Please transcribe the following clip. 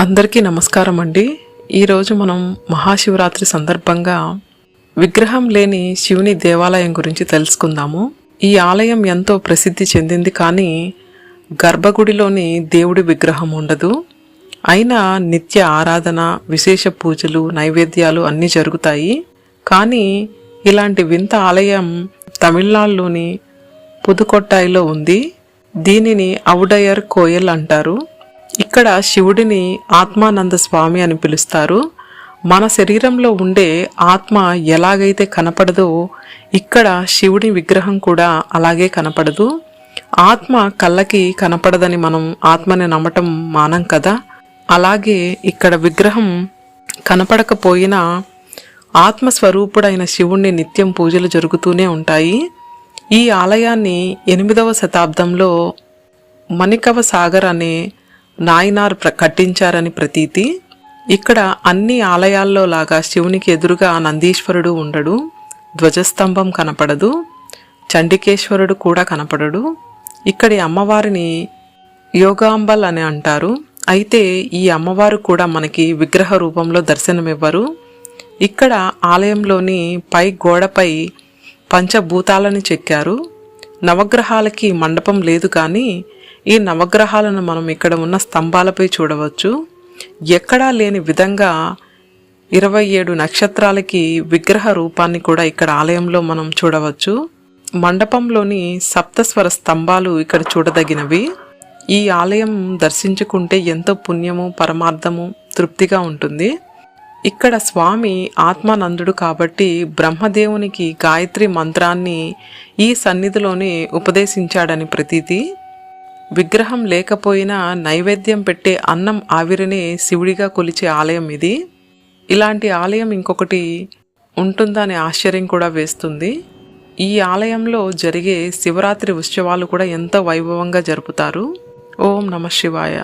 అందరికీ నమస్కారం అండి. ఈరోజు మనం మహాశివరాత్రి సందర్భంగా విగ్రహం లేని శివుని దేవాలయం గురించి తెలుసుకుందాము. ఈ ఆలయం ఎంతో ప్రసిద్ధి చెందింది కానీ గర్భగుడిలోని దేవుడి విగ్రహం ఉండదు. అయినా నిత్య ఆరాధన విశేష పూజలు నైవేద్యాలు అన్నీ జరుగుతాయి. కానీ ఇలాంటి వింత ఆలయం తమిళనాడులోని పుదుకొట్టాయిలో ఉంది. దీనిని అవుడయర్ కోయల్ అంటారు. ఇక్కడ శివుడిని ఆత్మానంద స్వామి అని పిలుస్తారు. మన శరీరంలో ఉండే ఆత్మ ఎలాగైతే కనపడదో ఇక్కడ శివుడి విగ్రహం కూడా అలాగే కనపడదు. ఆత్మ కళ్ళకి కనపడదని మనం ఆత్మని నమ్మటం మానం కదా. అలాగే ఇక్కడ విగ్రహం కనపడకపోయినా ఆత్మస్వరూపుడైన శివుణ్ణి నిత్యం పూజలు జరుగుతూనే ఉంటాయి. ఈ ఆలయాన్ని ఎనిమిదవ శతాబ్దంలో మణికవ సాగర్ అనే నాయనార్ ప్ర కట్టించారని ప్రతీతి. ఇక్కడ అన్ని ఆలయాల్లో లాగా శివునికి ఎదురుగా నందీశ్వరుడు ఉండడు. ధ్వజస్తంభం కనపడదు. చండికేశ్వరుడు కూడా కనపడడు. ఇక్కడి అమ్మవారిని యోగాంబల్ అని అంటారు. అయితే ఈ అమ్మవారు కూడా మనకి విగ్రహ రూపంలో దర్శనమివ్వరు. ఇక్కడ ఆలయంలోని పై గోడపై పంచభూతాలను చెక్కారు. నవగ్రహాలకి మండపం లేదు కానీ ఈ నవగ్రహాలను మనం ఇక్కడ ఉన్న స్తంభాలపై చూడవచ్చు. ఎక్కడా లేని విధంగా ఇరవై ఏడు నక్షత్రాలకి విగ్రహ రూపాన్ని కూడా ఇక్కడ ఆలయంలో మనం చూడవచ్చు. మండపంలోని సప్తస్వర స్తంభాలు ఇక్కడ చూడదగినవి. ఈ ఆలయం దర్శించుకుంటే ఎంతో పుణ్యము పరమార్థము తృప్తిగా ఉంటుంది. ఇక్కడ స్వామి ఆత్మానందుడు కాబట్టి బ్రహ్మదేవునికి గాయత్రి మంత్రాన్ని ఈ సన్నిధిలోనే ఉపదేశించాడని ప్రతీతి. విగ్రహం లేకపోయినా నైవేద్యం పెట్టే అన్నం ఆవిరిని శివుడిగా కొలిచే ఆలయం ఇది. ఇలాంటి ఆలయం ఇంకొకటి ఉంటుందని ఆశ్చర్యం కూడా వేస్తుంది. ఈ ఆలయంలో జరిగే శివరాత్రి ఉత్సవాలు కూడా ఎంతో వైభవంగా జరుపుతారు. ఓం నమ శివాయ.